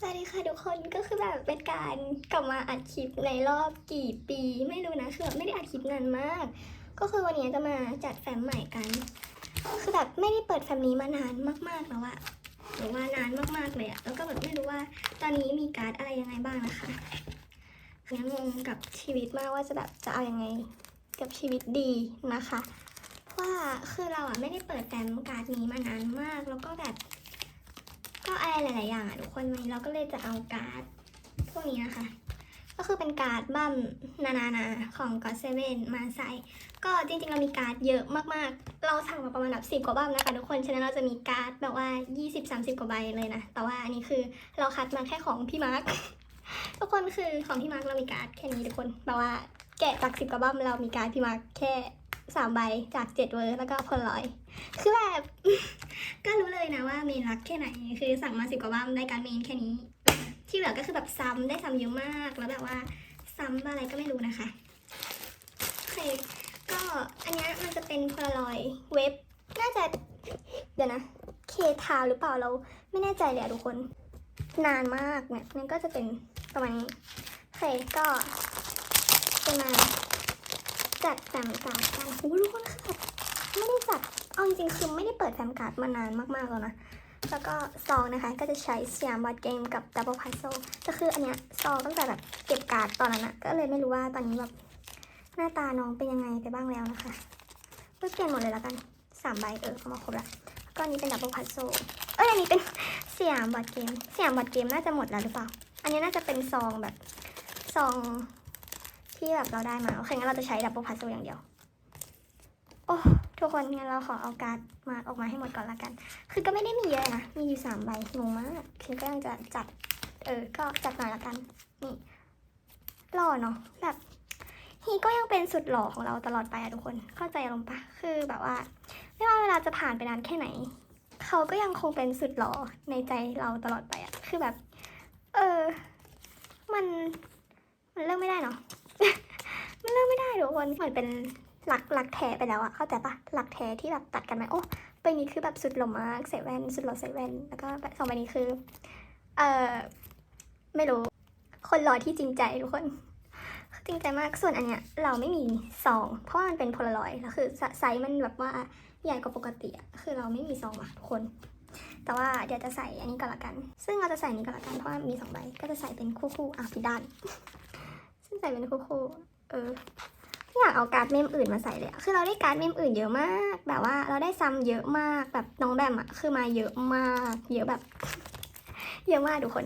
สวัสดีค่ะทุกคนก็คือแบบเป็นการกลับมาอัดคลิปในรอบกี่ปีไม่รู้นะคือแบบไม่ได้อัดคลิปนานมาก ก็คือวันนี้จะมาจัดแฟมใหม่กัน คือแบบไม่ได้เปิดแฟมนี้มานานมากๆแล้วอะหรือว่านานมากๆเลยอะแล้วก็แบบไม่รู้ว่าตอนนี้มีการ์ดอะไรยังไงบ้างนะคะยังงงกับชีวิตมากว่าจะแบบจะเอายังไงกับชีวิตดีนะคะเพราะว่าคือเราอะไม่ได้เปิดแฟมการ์ดนี้มานานมาก แล้วก็แบบ ก็อะไรหลาย ๆ อย่างอะทุกคนวันนี้เราก็เลยจะเอาการ์ดพวกนี้นะคะ ก็คือเป็นการ์ดบัมนานานาของ God Seven มาใส่ ก็จริง ๆ เรามีการ์ดเยอะมาก ๆ เราสั่งมาประมาณแบบสิบกว่าบัมนะคะทุกคน ฉะนั้นเราจะมีการ์ดแบบว่า 20-30 กว่าใบเลยนะ แต่ว่าอันนี้คือเราคัดมาแค่ของพี่มาร์คทุกคนคือของพี่มาร์คเรามีการ์ดแค่นี้ทุกคนแบบว่าแกะจากสิบกว่าบัมเรามีการ์ดพี่มาร์คแค่ สามใบจากเจ็ดเวอร์แล้วก็พลอย คือแบบ ก็รู้เลยนะว่าเมนรักแค่ไหน คือสั่งมาสิบกว่าบ้ามได้การเมนแค่นี้ ที่เหลือก็คือแบบซ้ำได้ซ้ำเยอะมาก แล้วแบบว่าซ้ำอะไรก็ไม่รู้นะคะโอเคก็อันนี้มันจะเป็นพลารอยเว็บ น่าจะ เดี๋ยวนะ เคทาวหรือเปล่าเราไม่แน่ใจเลยอะทุกคน นานมากเนี่ยมันก็จะเป็นประมาณนี้โอเคก็จะมา จัดแฟมการ์ดกันโอ้โหทุกคนคือแบบไม่ได้จัด เอาจริงๆคือไม่ได้เปิดแฟมการ์ดมานานมากๆแล้วนะ แล้วก็ซองนะคะก็จะใช้สยามบอดเกมกับ Double Puzzle ก็คืออันเนี้ยซองตั้งแต่แบบเก็บการ์ดตอนนั้นอะก็เลยไม่รู้ว่าตอนนี้แบบหน้าตาน้องเป็นยังไงไปบ้างแล้วนะคะเพื่อเปลี่ยนหมดเลยแล้วกันสามใบเออเอามาครบละก็อันนี้เป็น Double Puzzle เอ้ยอันนี้เป็นสยามบอดเกมสยามบอดเกมน่าจะหมดแล้วหรือเปล่า อันนี้น่าจะเป็นซองแบบซอง ที่แบบเราได้มาโอเคงั้นเราจะใช้ Double Puzzle อย่างเดียว โอ้ทุกคนงั้นเราขอเอาการ์ดมาออกมาให้หมดก่อนละกัน คือก็ไม่ได้มีเยอะนะ มีอยู่สามใบงงมากฉันก็ยังจะจัด เออ ก็จัดหน่อยละกัน นี่หล่อเนาะแบบฮีก็ยังเป็นสุดหล่อของเราตลอดไปอะทุกคน เข้าใจอารมณ์ปะคือแบบว่า ไม่ว่าเวลาจะผ่านไปนานแค่ไหน เขาก็ยังคงเป็นสุดหล่อในใจเราตลอดไปอะคือแบบ เออ มัน มันเลิกไม่ได้เนาะ มันเลิกไม่ได้ทุกคนเหมือนเป็นหลักหลักแท้ไปแล้วอะเข้าใจปะหลักแท้ที่แบบตัดกันไหมโอ้ใบนี้คือแบบสุดหล่อมากใส่แว่นสุดหล่อใส่แว่นแล้วก็สองใบนี้คือ เออไม่รู้ คนหล่อที่จริงใจทุกคนจริงใจมากส่วนอันเนี้ยเราไม่มีซอง เพราะมันเป็นโพลารอยแล้วคือไซส์มันแบบว่าใหญ่กว่าปกติอะคือเราไม่มีซองอะทุกคน แต่ว่าเดี๋ยวจะใส่อันนี้ก่อนละกัน ซึ่งเราจะใส่นี้ก่อนละกันเพราะว่ามีสองใบก็จะใส่เป็นคู่คู่ๆอะผิดด้าน ซึ่งใส่เป็นคู่คู่ๆเออไม่อยากเอาการ์ดเมมอื่นมาใส่เลยอะคือเราได้การ์ดเมมอื่นเยอะมาก แบบว่าเราได้ซ้ำเยอะมาก แบบน้องแบมอะคือมาเยอะมาก เยอะแบบ เยอะมากทุกคน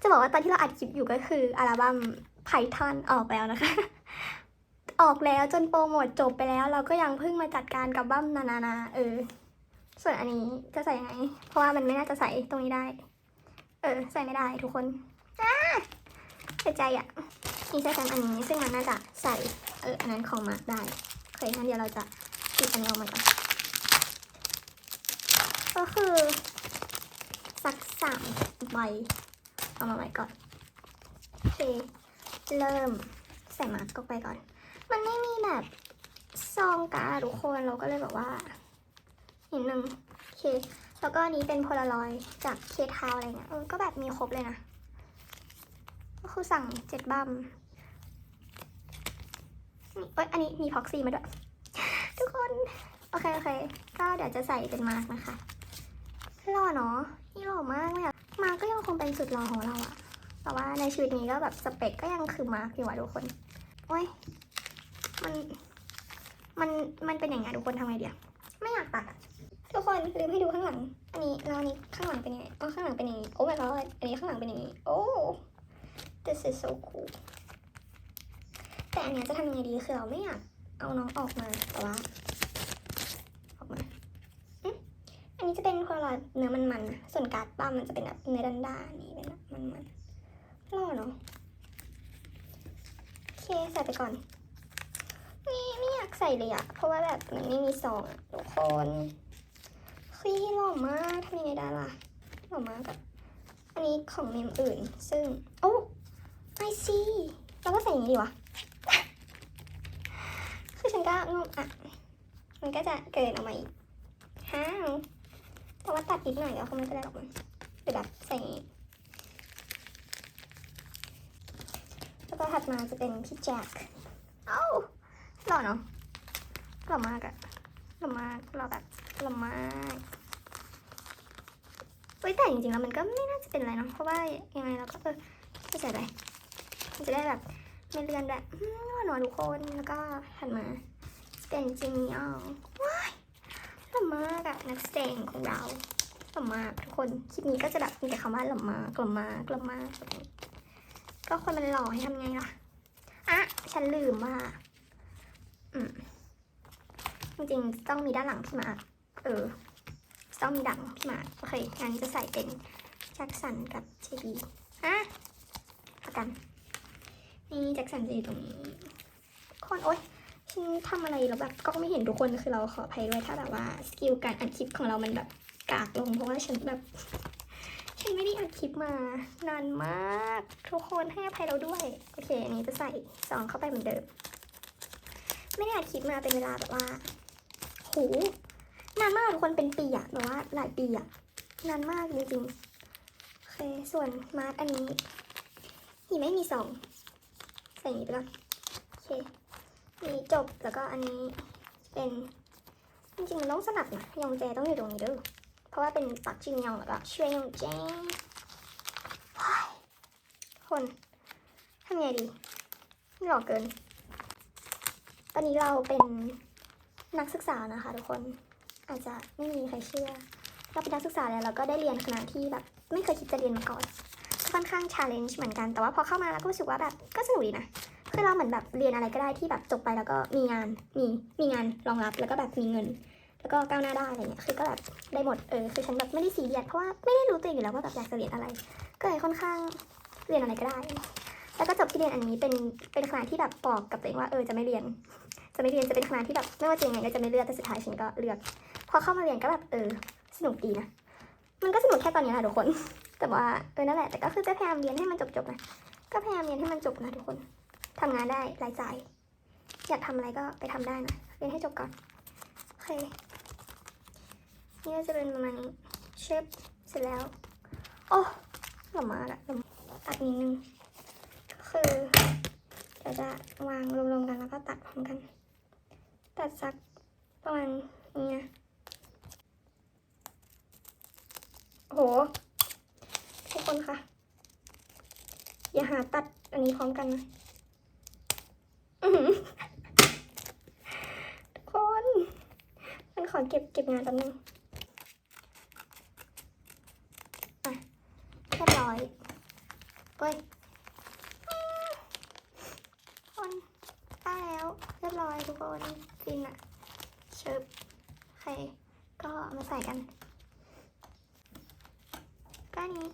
จะบอกว่าตอนที่เราอัดคลิปอยู่ก็คืออัลบั้ม Python ออกแล้วนะคะ ออกแล้วจนโปรโมทจบไปแล้ว เราก็ยังเพิ่งมาจัดการกับบั้มนานานาเออ ส่วนอันนี้จะใส่ยังไง เพราะว่ามันไม่น่าจะใส่ตรงนี้ได้ เออ ใส่ไม่ได้ทุกคนอ้า เสียใจอะนี่ใช้แฟมอันนี้ซึ่งมันน่าจะใส่เอออันนั้นของมาร์กได้เคงั้นเดี๋ยวเราจะปิดอันนี้ออกมาก่อนก็คือสักสามใบเอามาไว้ก่อนโอเคเริ่มใส่มาร์กเข้าไปก่อน มันไม่มีแบบซองการ์ดทุกคนเราก็เลยแบบว่านิดนึงโอเคแล้วก็อันนี้เป็นโพลารอยด์จากเคทาวอะไรเงี้ยเออก็แบบมีครบเลยนะ คือสั่งเจ็ดบัมเอ้ยอันนี้มีพ็อกซี่มาด้วย ทุกคน โอเคโอเคก็เดี๋ยวจะใส่เป็นมาร์กนะคะหล่อเนาะนี่หล่อมากเลยอะมาร์กก็ยังคงเป็นสุดหล่อของเราอะแต่ว่าในชีวิตนี้ก็แบบสเปคก็ยังคือมาร์กอยู่อะทุกคนโอ้ยมันมันมันเป็นอย่างไงทุกคนทำไงเดียวไม่อยากตัดทุกคนลืมให้ดูข้างหลัง อันนี้แล้วอันนี้ข้างหลังเป็นยังไงอ๋อข้างหลังเป็นอย่างนี้โอ้ my god อันนี้ข้างหลังเป็นอย่างนี้โอ้ this is so cool แต่อันเนี้ยจะทำยังไงดีคือเราไม่อยากเอาน้องออกมาแต่ว่าออกมาอันนี้จะเป็นโพลารอยเนื้อมันๆนะส่วนการ์ดบ้ามันจะเป็นแบบเนื้อด้านๆนี่เป็นแบบมันๆล่อเนาะโอเคใส่ไปก่อนนี่ไม่อยากใส่เลยอะเพราะว่าแบบมันไม่มีซองอะทุกคนคือหล่อมากทำยังไงได้ล่ะหล่อมากอะอันนี้ของเมมอื่น ซึ่งโอ้ ไอซีเราก็ใส่อย่างนี้ดีวะคือฉันก็งงอะ มันก็จะเกิดออกมาอีกห้าวแต่ว่าตัดนิดหน่อยก็คงไม่เป็นไรหรอกมั้งหรือแบบใส่อย่างงี้ถัดมาจะเป็นพี่แจ็คเอ้าหล่อเนาะหล่อมากอะหล่อมากหล่อแบบหล่อมากเฮ้ยแต่จริงๆแล้วมันก็ไม่น่าจะเป็นอะไรเนาะเพราะว่ายังไงเราก็เออไม่ใส่ไป จะได้แบบไม่เลือนแบบอืมหล่อๆทุกคนแล้วก็ถัดมาเป็นจินยองว้ายหล่อมากอะนักแสดงของเราหล่อมากทุกคนคลิปนี้ก็จะแบบมีแต่คำว่าหล่อมากหล่อมากหล่อมากก็คนมันหล่อให้ทำไงล่ะอะฉันลืมว่าอืมจริงๆต้องมีด้านหลังพี่มากเออ ต้องมีดังพี่มากโอเคงั้นจะใส่เป็นแจ็คสันกับเจดีอะประกัน นี่แจ็คสันจะอยู่ตรงนี้คนโอ๊ยฉันทำอะไรแล้วแบบก็ไม่เห็นทุกคนคือเราขออภัยด้วยถ้าแบบว่าสกิลการอัดคลิปของเรามันแบบกากลงเพราะว่าฉันแบบฉันไม่ได้อัดคลิปมานานมาก ทุกคนให้อภัยเราด้วย โอเค อันนี้จะใส่ซองเข้าไปเหมือนเดิม ไม่ได้อัดคลิปมาเป็นเวลาแบบว่าโหนานมากทุกคนเป็นปีอะแบบว่าหลายปีอะนานมากจริงๆโอเคส่วนมาร์กอันนี้หีไม่มีซอง ใส่อย่างนี้ไปก่อนโอเคนี่จบแล้วก็อันนี้เป็นจริงๆมันต้องสลับนะยองแจต้องอยู่ตรงนี้ด้วยเพราะว่าเป็นปักจินยองแล้วก็ช่วยยองแจเฮ้ยคนทำไงดีหล่อเกิน ตอนนี้เราเป็นนักศึกษานะคะทุกคนอาจจะไม่มีใครเชื่อเราเป็นนักศึกษาแล้วเราก็ได้เรียนคณะที่แบบไม่เคยคิดจะเรียนมาก่อน ค่อนข้างชาเลนจ์เหมือนกันแต่ว่าพอเข้ามาแล้วก็รู้สึกว่าแบบก็สนุกดีนะคือเราเหมือนแบบเรียนอะไรก็ได้ที่แบบจบไปแล้วก็มีงานมีมีงานรองรับแล้วก็แบบมีเงิน แล้วก็ก้าวหน้าได้อะไรเงี้ยคือก็แบบได้หมดเออคือฉันแบบไม่ได้ซีเรียสเพราะว่าไม่ได้รู้ตัวองอยู่แล้วว่าแบบอยากจะเรียนอะไร ก็เลยค่อนข้างเรียนอะไรก็ได้ แล้วก็จบที่เรียนอันนี้เป็นเป็นคณะที่แบบบอกกับตัวเองว่าเออจะไม่เรียน จะไม่เรียนจะเป็นคณะที่แบบไม่ว่าจะยังไงก็จะไม่เลือกแต่สุดท้ายฉันก็เลือกพอเข้ามาเรียนก็แบบเออสนุกดีนะมันก็สนุกแค่ตอนนี้แหละทุกคน แต่ว่าเออนั่นแหละแต่ก็คือจะพยายามเรียนให้มันจบๆนะก็พยายามเรียนให้มันจบนะทุกคนทำงานได้รายจ่ายอยากทำอะไรก็ไปทำได้นะเรียนให้จบก่อนโอเคนี่ก็จะเป็นประมาณนี้เชฟเสร็จแล้วโอ้หล่อมากอะตัดนิดนึงก็คือเดี๋ยวจะวางรวมๆกันแล้วก็ตัดพร้อมกัน ตัดสักประมาณนี้นะโอ้โห ทุกคนคะอย่าหาตัดอันนี้พร้อมกันนะทุกคน มันขอเก็บเก็บงานแป๊บนึงอะเรียบร้อยเฮ้ยคนได้แล้วเรียบร้อยทุกคนฟินอะเชิบโอเคก็มาใส่กันก็อันนี้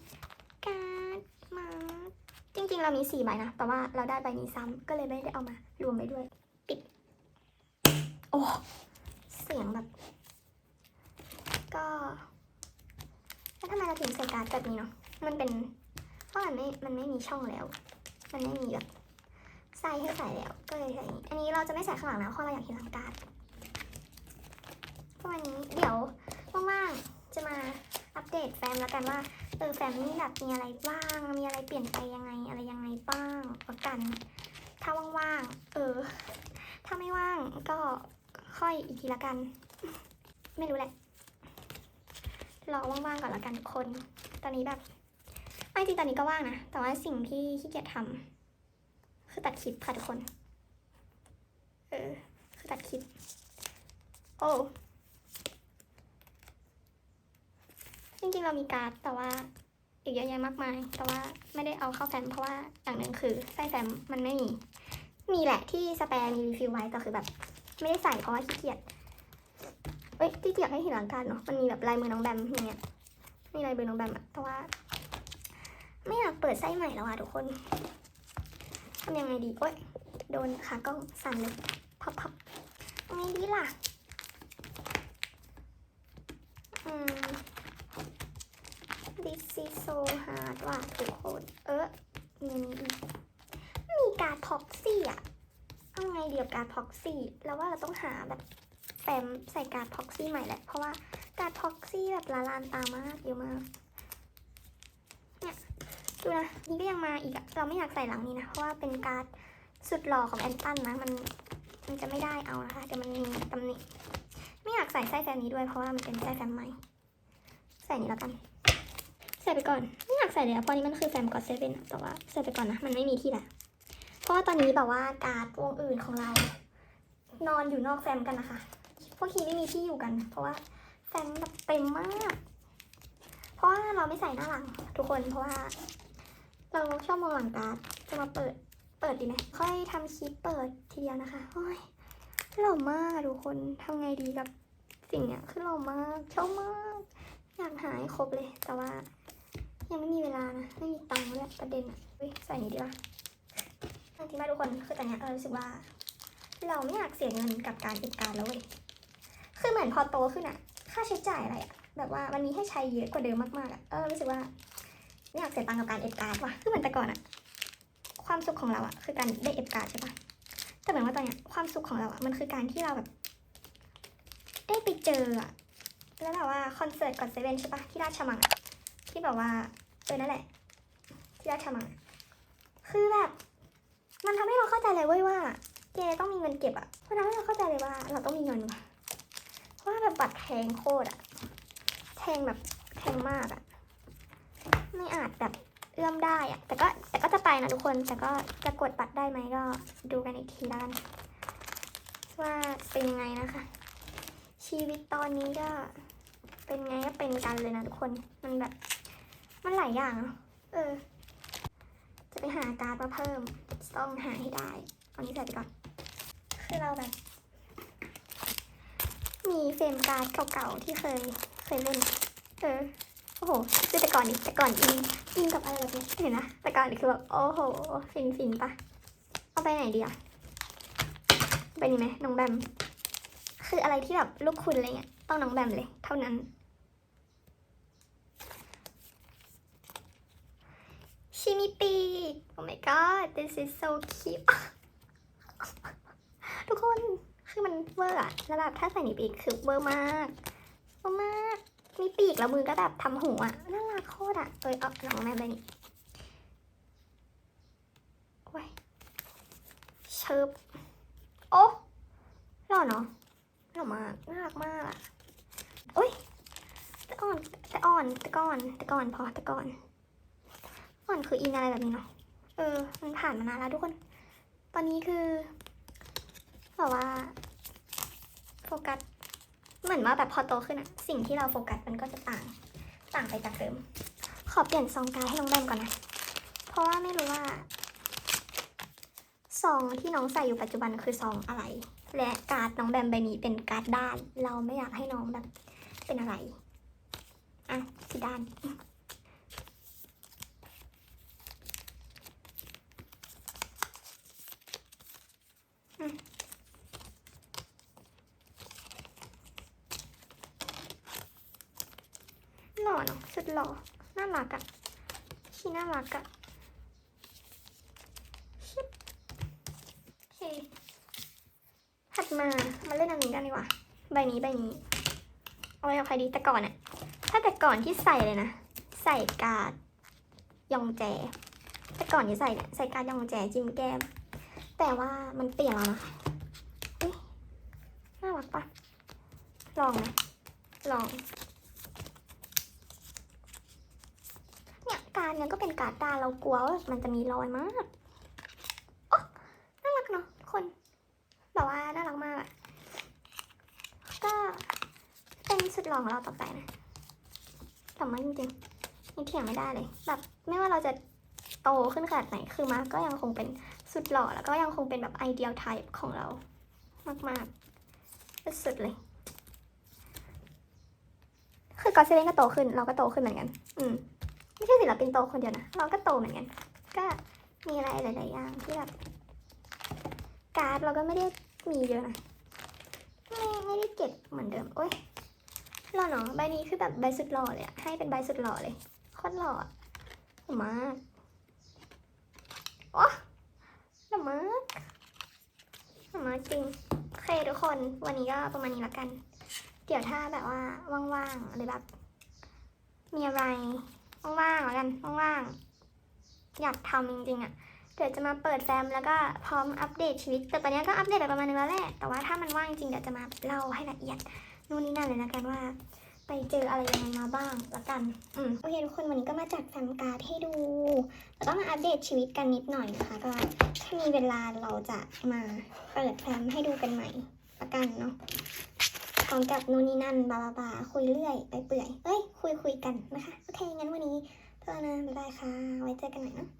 การ์ดมาจริ งๆเรามีสี่ใบนะ แต่ว่าเราได้ใบนี้ซ้ำก็เลยไม่ได้เอามารวมไปด้วย ปิด โอ้เสียงแบบ ก็แล้วทำไมเราถึงใส่การ์ดแบบนี้เนาะมันเป็นเพราะมันไม่มันไม่มีช่องแล้ว มันไม่มีแบบไส้ให้ใส่แล้วก็เลยใส่อันนี้อันนี้เราจะไม่ใส่ข้างหลังนะเพราะเราอยากเห็นหลังการ์ดประมาณนี้เดี๋ยวว่างๆจะมา อัปเดตแฟมแล้วกันว่าเออแฟมนี่แบบมีอะไรบ้าง มีอะไรเปลี่ยนไปยังไงอะไรยังไงบ้างประกัน ถ้าว่างๆเออ ถ้าไม่ว่างก็ค่อยอีกทีละกัน ไม่รู้แหละรอว่างๆก่อนละกันทุกคน ตอนนี้แบบไม่จริงตอนนี้ก็ว่างนะ แต่ว่าสิ่งที่ขี้เกียจทำคือตัดคลิปค่ะทุกคน เออ คือตัดคลิป โอ้ จริงๆเรามีการ์ดแต่ว่าอีกเยอะแยะมากมาย แต่ว่าไม่ได้เอาเข้าแฟมเพราะว่าอย่างหนึ่งคือไส้แฟมมันไม่มี มีแหละที่สแปร์มีรีฟิลไว้แต่คือแบบ ไม่ได้ใส่เพราะว่าขี้เกียจเอ้ยที่เกียจให้เห็นหลังการเนาะมันมีแบบลายมือน้องแบมอย่างเงี้ยมีลายมือน้องแบมอะแต่ว่า ไม่อยากเปิดไส้ใหม่แล้วอะทุกคนทำยังไงดีโอ๊ยโดนขากล้องสั่นเลยพับพับไงดีล่ะ อืม so hard ว่ะทุกคน เออมีมีการพ็อกซี่อะเอาไงเดียวการพ็อกซี่ แล้วว่าเราต้องหาแบบแฟมใส่การพ็อกซี่ใหม่แหละ เพราะว่าการพ็อกซี่แบบละลานตามากเยอะมาก เนี่ยดูนะนี่ก็ยังมาอีกเราไม่อยากใส่หลังนี้นะ เพราะว่าเป็นการสุดหล่อของแอนตันนะ มันมันจะไม่ได้เอานะคะเดี๋ยวมันมีตำหนิไม่อยากใส่ไส้แฟมนี้ด้วยเพราะว่ามันเป็นไส้แฟมใหม่ ใส่นี้แล้วกัน ส่ไปก่อน ไม่อยากใส่เลยอะเพราะนี้มันคือแฟมกอดเซเว่นแต่ว่าใส่ไปก่อนนะ มันไม่มีที่ละเพราะว่าตอนนี้แบบว่าการ์ดวงอื่นของเรา นอนอยู่นอกแฟมกันนะคะ พวกคีไม่มีที่อยู่กัน เพราะว่าแฟมแบบเต็มมาก เพราะว่าเราไม่ใส่หน้าหลังทุกคน เพราะว่า เราชอบมองหลังการ์ด จะมาเปิด เปิดดีไหม ค่อยทำคลิปเปิดทีเดียวนะคะโอ้ยหล่อมากทุกคนทำไงดีกับสิ่งเนี้ยคือหล่อมากชอบมาก อยากหาให้ครบเลยแต่ว่า ยังไม่มีเวลานะ ไม่มีตังค์ด้วยประเด็นอุ้ยใส่นี้ดีกว่าจริงๆป่ะทุกคนคือตอนเนี้ยเรารู้สึกว่า เราไม่อยากเสียเงินกับการเก็บการแล้วเว้ยคือเหมือนพอโตขึ้นอะค่าใช้จ่ายอะไรอะแบบว่ามันมีให้ใช้เยอะกว่าเดิมมากๆอะเออรู้สึกว่าไม่อยากเสียตังค์กับการเอฟการ์ดว่ะคือเหมือนแต่ก่อนอะความสุขของเราอะคือการได้เอฟการ์ดใช่ปะแต่เหมือนว่าตอนเนี้ยความสุขของเราอะมันคือการที่เราแบบ ได้ไปเจออะแล้วแบบว่าคอนเสิร์ตก่อดเซเว่นใช่ปะที่ราชมังอะ ที่แบบว่าเออนั่นแหละที่ราชมังคือแบบ มันทำให้เราเข้าใจเลยเว้ยว่าเกต้องมีเงินเก็บอะมันทำให้เราเข้าใจเลยว่า เราต้องมีเงินว่ะเพราะว่าแบบบัตรแพงโคตรอะแพงแบบแพงมากอะไม่อาจแบบเอื้อมได้อะแต่ก็แต่ก็จะไปนะทุกคน แต่ก็จะกดบัตรได้ไหมก็ดูกันอีกทีแล้วกันว่าเป็นยังไงนะคะ ชีวิตตอนนี้ก็เป็นไงก็เป็นกันเลยนะทุกคน มันแบบ มันหลายอย่างเนอะเออ จะไปหาการ์ดมาเพิ่ม ต้องหาให้ได้เอานี้ใส่ไปก่อน คือเราแบบ มีเฟรมการ์ดเก่าๆที่เคยเคยเล่น เออ โอ้โหคือแต่ก่อนนี่แต่ก่อนอินอินกับอะไรแบบนี้เห็นนะแต่ก่อนนี่คือแบบโอ้โหฟินฟินๆปะเอาไปไหนดีอะไปนี่ไหมน้องแบม คืออะไรที่แบบลูกคุณอะไรเงี้ยต้องน้องแบมเลย เท่านั้น ชิมิปี oh my god this is so cute ทุกคนคือมันเวอร์อะแล้วแบบถ้าใส่ในปีกคือเวอร์มากเวอร์มาก มีปีกแล้วมือก็แบบทำหูอะน่ารักโคตรอะเอ้ยเอาน้องแม่ไปนี่โอ้ยเชิบโอ้หล่อเนาะหล่อมากน่ารักมากอะโอ้ยแต่อ่อนแต่อ่อนแต่ก่อนแต่ก่อนพอแต่ก่อน ก่อนคืออินอะไรแบบนี้เนาะ เออ มันผ่านมานานแล้วทุกคน ตอนนี้คือแบบว่า โฟกัส เหมือนว่าแบบพอโตขึ้นอะสิ่งที่เราโฟกัสมันก็จะต่าง ต่างไปจากเดิม ขอเปลี่ยนซองการให้น้องแบมก่อนนะ เพราะว่าไม่รู้ว่าซองที่น้องใส่อยู่ปัจจุบันคือซองอะไร และการ์ดน้องแบมใบนี้เป็นการ์ดด้าน เราไม่อยากให้น้องแบบเป็นอะไร อะสีด้าน หล่อเนาะสุดหล่อ น่ารักอะชีน่ารักอะชิบโอเคถัดมา มาเล่นอันนี้กันดีกว่า ใบนี้ใบนี้ เอาไว้กับใครดีแต่ก่อนอะถ้าแต่ก่อนที่ใส่เลยนะ ใส่การ์ดยองแจ แต่ก่อนที่ใส่เนี่ยใส่การ์ดยองแจจิ้มแก้ม แต่ว่ามันเปลี่ยนแล้วนะน่ารักปะลองไหมลอง เนี่ยการเนี่ยก็เป็นการตาเรากลัวว่ามันจะมีรอยมากโอ้น่ารักเนาะคนแบบว่าน่ารักมากอะก็เป็นสุดหล่อของเราต่อไปนะแต่มาจริงๆยังเถียงไม่ได้เลย แบบไม่ว่าเราจะโตขึ้นขนาดไหนคือมาก็ยังคงเป็น สุดหล่อแล้วก็ยังคงเป็นแบบไอเดียลไทป์ของเรามากๆสุดเลย คือกอเซเว่นก็โตขึ้น เราก็โตขึ้นเหมือนกัน อืม ไม่ใช่ศิลปินโตคนเดียวนะ เราก็โตเหมือนกัน ก็มีอะไรหลาย ๆ อย่างที่แบบ การ์ดเราก็ไม่ได้มีเยอะนะ ไม่ไม่ได้เก็บเหมือนเดิม โอ้ยหล่อเนาะ ใบนี้คือแบบใบสุดหล่อเลยอะให้เป็นใบสุดหล่อเลยโคตรหล่ออะหล่อมากโอ้ หล่อมากหล่อมากจริงโอเคทุกคนวันนี้ก็ประมาณนี้ละกัน เดี๋ยวถ้าแบบว่าว่างๆหรือแบบมีอะไรว่างๆแล้วกันว่างๆอยากทำจริงๆอะเดี๋ยวจะมาเปิดแฟมแล้วก็พร้อมอัปเดตชีวิต แต่ตอนนี้ก็อัปเดตไปประมาณนึงแล้วแหละแต่ว่าถ้ามันว่างจริงเดี๋ยวจะมาเล่าให้ละเอียดนู่นนี่นั่นเลยละกันว่า ไปเจออะไรยังไงมาบ้างละกัน อืมโอเคทุกคนวันนี้ก็มาจัดแฟ้มการ์ดให้ดู แล้วก็มาอัปเดตชีวิตกันนิดหน่อยนะคะก็ถ้ามีเวลาเราจะมาเปิดแฟ้มให้ดูกันใหม่ละกันเนาะพร้อมกับนู่นนี่นั่นบาบาบาคุยเรื่อยไปเปื่อยเอ้ยคุยคุยกันนะคะ โอเคงั้นวันนี้เท่านั้นะบ๊ายบายค่ะ ไว้เจอกันใหม่นะ